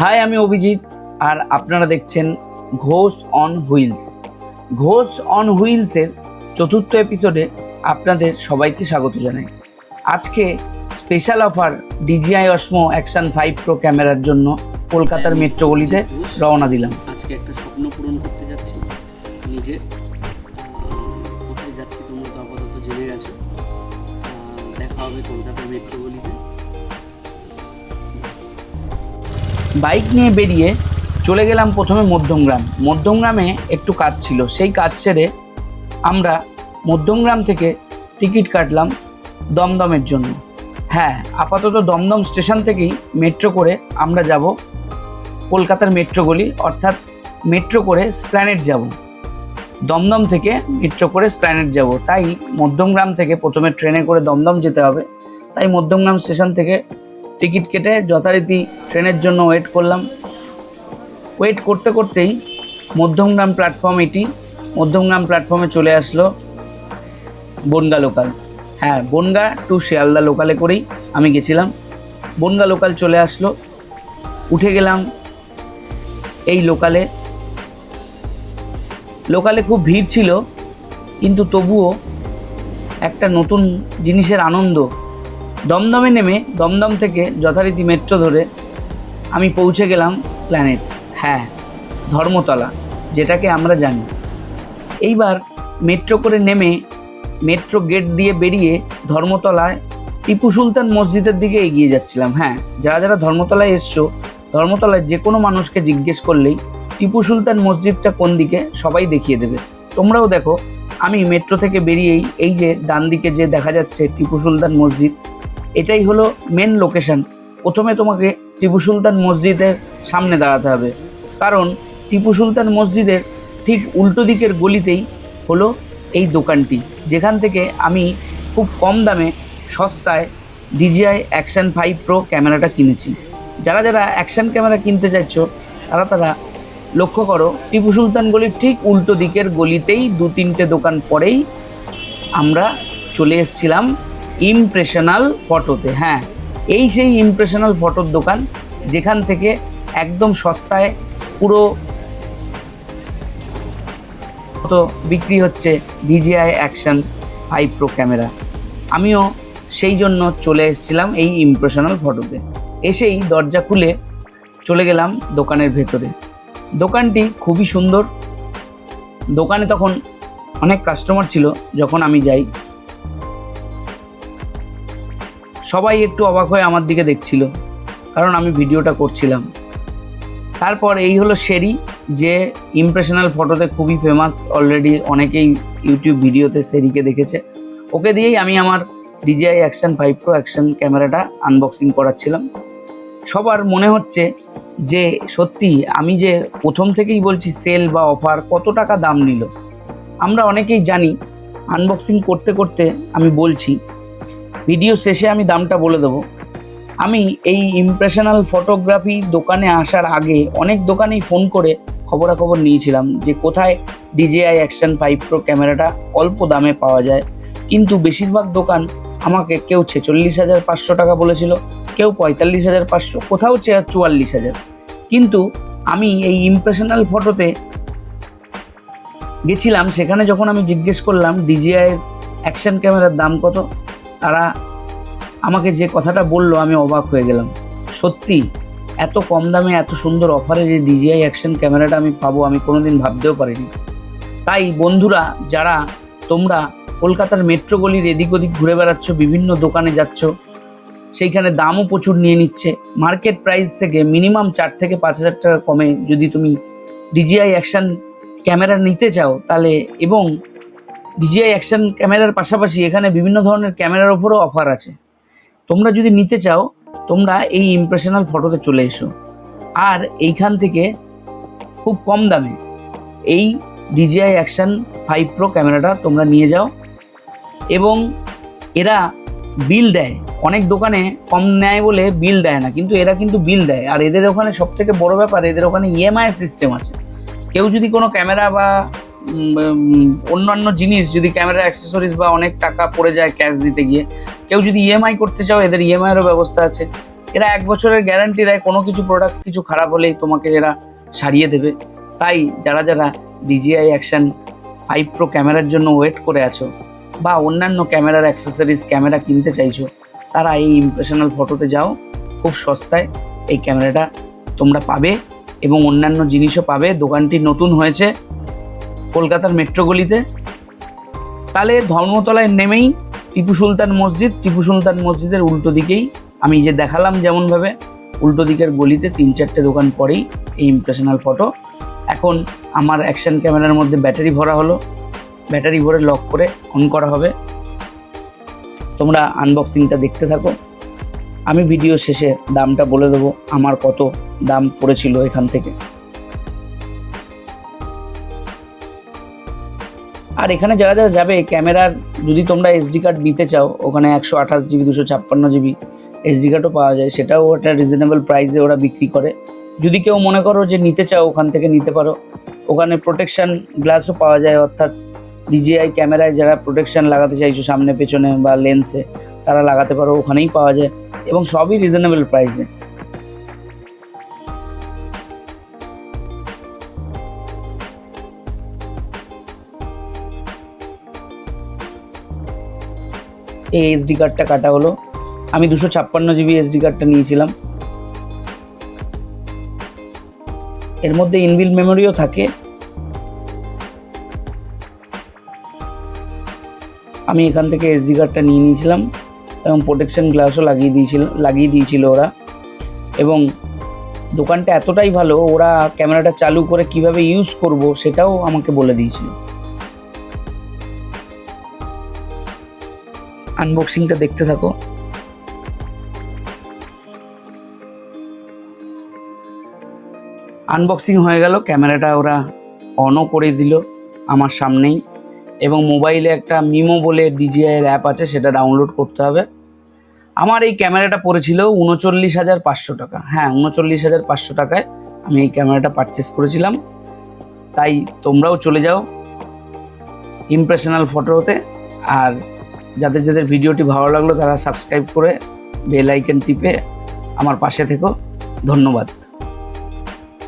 High আমি অভিজিৎ আর আপনারা দেখছেন Ghosh on wheels. Ghosh on হুইলসের চতুর্থ এপিসোডে আপনাদের সবাইকে স্বাগত জানাই। আজকে special offer DJI Osmo action five pro ক্যামেরার জন্য কলকাতার মেট্রো গলিতে রওনা দিলাম। আজকে একটা স্বপ্ন পূরণ করতে যাচ্ছি। নিজের কোথায় যাচ্ছি তোমরা তো আপাতত জেনে গেছো। দেখা হবে কলকাতার মেট্রো বাইক নিয়ে বেরিয়ে চলে গেলাম প্রথমে মধ্যমগ্রাম। মধ্যমগ্রামে একটু কাজ ছিল। সেই কাজ সেরে আমরা মধ্যমগ্রাম থেকে টিকিট কাটলাম দমদমের জন্য। হ্যাঁ আপাতত দমদম স্টেশন থেকেই মেট্রো করে আমরা যাব কলকাতার মেট্রো গলি, অর্থাৎ মেট্রো করে স্প্ল্যানেট যাব। দমদম থেকে মেট্রো করে স্প্ল্যানেট যাব। তাই মধ্যমগ্রাম থেকে প্রথমে ট্রেনে করে দমদম যেতে হবে। তাই মধ্যমগ্রাম স্টেশন থেকে টিকিট কেটে যথারীতি ট্রেনের জন্য ওয়েট করলাম। ওয়েট করতে করতেই মধ্যমগ্রাম প্ল্যাটফর্ম এটি, মধ্যমগ্রাম প্ল্যাটফর্মে চলে আসলো বনগা লোকাল। হ্যাঁ বনগা টু শিয়ালদা লোকালে করেই আমি গেছিলাম। বনগা লোকাল চলে আসলো, উঠে গেলাম এই লোকালে। লোকালে খুব ভিড় ছিল, কিন্তু তবুও একটা নতুন জিনিসের আনন্দ দমদমে নেমে দমদম থেকে যথারীতি মেট্রো ধরে আমি পৌঁছে গেলাম প্ল্যানেট হ্যাঁ ধর্মতলা, যেটাকে আমরা জানি। এইবার মেট্রো করে নেমে মেট্রো গেট দিয়ে বেরিয়ে ধর্মতলায় টিপু সুলতান মসজিদের দিকে এগিয়ে যাচ্ছিলাম হ্যাঁ। যারা যারা ধর্মতলায় এসছো, ধর্মতলায় যে কোনো মানুষকে জিজ্ঞেস করলেই টিপু সুলতান মসজিদটা কোন দিকে সবাই দেখিয়ে দেবে। তোমরাও দেখো, আমি মেট্রো থেকে বেরিয়েই এই যে ডান দিকে যে দেখা যাচ্ছে টিপু সুলতান মসজিদ এটাই হলো মেন লোকেশন প্রথমে তোমাকে টিপু সুলতান মসজিদের সামনে দাঁড়াতে হবে। কারণ টিপু সুলতান মসজিদের ঠিক উল্টো দিকের গলিতেই হলো এই দোকানটি। যেখান থেকে আমি খুব কম দামে সস্তায় ডিজিআই অ্যাকশন ফাইভ প্রো ক্যামেরাটা কিনেছি। যারা যারা অ্যাকশন ক্যামেরা কিনতে চাইছ, তারা তারা লক্ষ্য করো, টিপু সুলতান গলির ঠিক উল্টো দিকের গলিতেই দু তিনটে দোকান পরেই আমরা চলে এসেছিলাম ইমপ্রেশনাল ফটোতে হ্যাঁ এই সেই ইমপ্রেশনাল ফটোর দোকান যেখান থেকে একদম সস্তায় পুরো তো বিক্রি হচ্ছে DJI action five pro camera আমিও সেই জন্য চলে এসেছিলাম এই ইমপ্রেশনাল ফটোতে। এসেই দরজা খুলে চলে গেলাম দোকানের ভেতরে। দোকানটি খুবই সুন্দর। দোকানে তখন অনেক কাস্টমার ছিল যখন আমি যাই। সবাই একটু অবাক হয়ে আমার দিকে দেখছিল, কারণ আমি ভিডিওটা করছিলাম। তারপর এই হলো শেরি, যে ইমপ্রেশনাল ফটোতে খুবই ফেমাস অলরেডি অনেকেই ইউটিউব ভিডিওতে শেরিকে দেখেছে। ওকে দিয়েই আমি আমার DJI action five pro action ক্যামেরাটা আনবক্সিং করাচ্ছিলাম। সবার মনে হচ্ছে যে সত্যি আমি যে প্রথম থেকেই বলছি সেল বা অফার কত টাকা দাম নিল। আমরা অনেকেই জানি আনবক্সিং করতে করতে আমি বলছি ভিডিও শেষে আমি দামটা বলে দেবো। আমি এই ইমপ্রেশনাল ফটোগ্রাফি দোকানে আসার আগে অনেক দোকানেই ফোন করে খবরাখবর নিয়েছিলাম যে কোথায় ডিজেআই অ্যাকশন ফাইভ প্রো ক্যামেরাটা অল্প দামে পাওয়া যায়। কিন্তু বেশিরভাগ দোকান আমাকে কেউ ছেচল্লিশ হাজার পাঁচশো টাকা বলেছিল, কেউ পঁয়তাল্লিশ হাজার পাঁচশো, কোথাও চুয়াল্লিশ হাজার। কিন্তু আমি এই ইমপ্রেশনাল ফটোতে গেছিলাম, সেখানে যখন আমি জিজ্ঞেস করলাম ডিজিআইয়ের অ্যাকশন ক্যামেরার দাম কত? তারা আমাকে যে কথাটা বলল, আমি অবাক হয়ে গেলাম। সত্যি, এত কম দামে এত সুন্দর অফারে যে ডিজিআই অ্যাকশন ক্যামেরাটা আমি পাবো, আমি কোনোদিন ভাবতেও পারিনি। তাই বন্ধুরা, যারা তোমরা কলকাতার মেট্রো গলির এদিক ওদিক ঘুরে বেড়াচ্ছ, বিভিন্ন দোকানে যাচ্ছ, সেইখানে দামও প্রচুর নিয়ে নিচ্ছে। মার্কেট প্রাইস থেকে মিনিমাম চার থেকে পাঁচ হাজার টাকা কমে যদি তুমি ডিজিআই অ্যাকশন ক্যামেরা নিতে চাও, তাহলে এবং ডিজিআই অ্যাকশন ক্যামেরার পাশাপাশি এখানে বিভিন্ন ধরনের ক্যামেরার ওপরও অফার আছে। তোমরা যদি নিতে চাও, তোমরা এই ইমপ্রেশনাল ফটোতে চলে এসো। আর এইখান থেকে খুব কম দামে এই ডিজিআই অ্যাকশন ফাইভ প্রো ক্যামেরাটা তোমরা নিয়ে যাও এবং এরা বিল দেয়। অনেক দোকানে কম নেয় বলে বিল দেয় না, কিন্তু এরা কিন্তু বিল দেয়। আর এদের ওখানে সব থেকে বড় ব্যাপার, এদের ওখানে ইএমআই সিস্টেম আছে। কেউ যদি কোনো ক্যামেরা বা অন্যান্য জিনিস, যদি ক্যামেরা অ্যাক্সেসরিজ বা অনেক টাকা পড়ে যায় ক্যাশ দিতে গিয়ে, কেউ যদি ইএমআই করতে চাও, এদের ইএমআইয়েরও ব্যবস্থা আছে। এরা এক বছরের গ্যারান্টি দেয়, কোনো কিছু প্রোডাক্ট কিছু খারাপ হলেই তোমাকে এরা সারিয়ে দেবে। তাই যারা যারা ডিজিআই অ্যাকশন ফাইভ প্রো ক্যামেরার জন্য ওয়েট করে আছো, বা অন্যান্য ক্যামেরার অ্যাক্সেসরিজ ক্যামেরা কিনতে চাইছো, তারা এই ইমপ্রেশনাল ফটোতে যাও, খুব সস্তায় এই ক্যামেরাটা তোমরা পাবে এবং অন্যান্য জিনিসও পাবে। দোকানটি নতুন হয়েছে কলকাতার মেট্রো গলিতে তাহলে ধর্মতলায় নেমেই টিপু সুলতান মসজিদ, টিপু সুলতান মসজিদের উল্টো দিকেই আমি যে দেখালাম যেমনভাবে, উল্টো দিকের গলিতে তিন চারটে দোকান পরেই এই ইমপ্রেশনাল ফটো এখন আমার অ্যাকশন ক্যামেরার মধ্যে ব্যাটারি ভরা হলো। ব্যাটারি ভরে লক করে অন করা হবে। তোমরা আনবক্সিংটা দেখতে থাকো। আমি ভিডিও শেষে দামটা বলে দেবো, আমার কত দাম পড়েছিল এখান থেকে। আর এখানে যারা যারা যাবে, ক্যামেরার যদি তোমরা এসডি কার্ড নিতে চাও, ওখানে একশো আঠাশ জিবি দুশো ছাপ্পান্ন জিবি এসডি কার্ডও পাওয়া যায়। সেটাও একটা রিজনেবল প্রাইসে ওরা বিক্রি করে। যদি কেউ মনে করো যে নিতে চাও, ওখান থেকে নিতে পারো। ওখানে প্রোটেকশান গ্লাসও পাওয়া যায়, অর্থাৎ ডিজিআই ক্যামেরায় যারা প্রোটেকশন লাগাতে চাইছো, সামনে, পেছনে বা লেন্সে তারা লাগাতে পারো, ওখানেই পাওয়া যায়। এবং সবই রিজনেবল প্রাইসে এই এসডি কার্ডটা কাটা হলো। আমি দুশো ছাপ্পান্ন জিবি এসডি কার্ডটা নিয়েছিলাম। এর মধ্যে ইনবিল মেমোরিও থাকে। আমি এখান থেকে এসডি কার্ডটা নিয়ে নিয়েছিলাম এবং প্রোটেকশন গ্লাসও লাগিয়ে দিয়েছিল লাগিয়ে দিয়েছিল ওরা। এবং দোকানটা এতটাই ভালো, ওরা ক্যামেরাটা চালু করে কীভাবে ইউজ করব সেটাও আমাকে বলে দিয়েছিল। আনবক্সিংটা দেখতে থাকো। আনবক্সিং হয়ে গেল, ক্যামেরাটা ওরা অনও করে দিল আমার সামনেই এবং মোবাইলে একটা মিমো বলে ডিজিআইয়ের অ্যাপ আছে, সেটা ডাউনলোড করতে হবে। আমার এই ক্যামেরাটা পড়েছিল উনচল্লিশ হাজার পাঁচশো টাকা। হ্যাঁ উনচল্লিশ হাজার পাঁচশো টাকায় আমি এই ক্যামেরাটা পারচেস করেছিলাম। তাই তোমরাও চলে যাও ইমপ্রেশনাল ফটোতে আর যাদের যাদের ভিডিওটি ভালো লাগল তারা সাবস্ক্রাইব করে বেল আইকন টিপে আমার পাশে থেকো। ধন্যবাদ।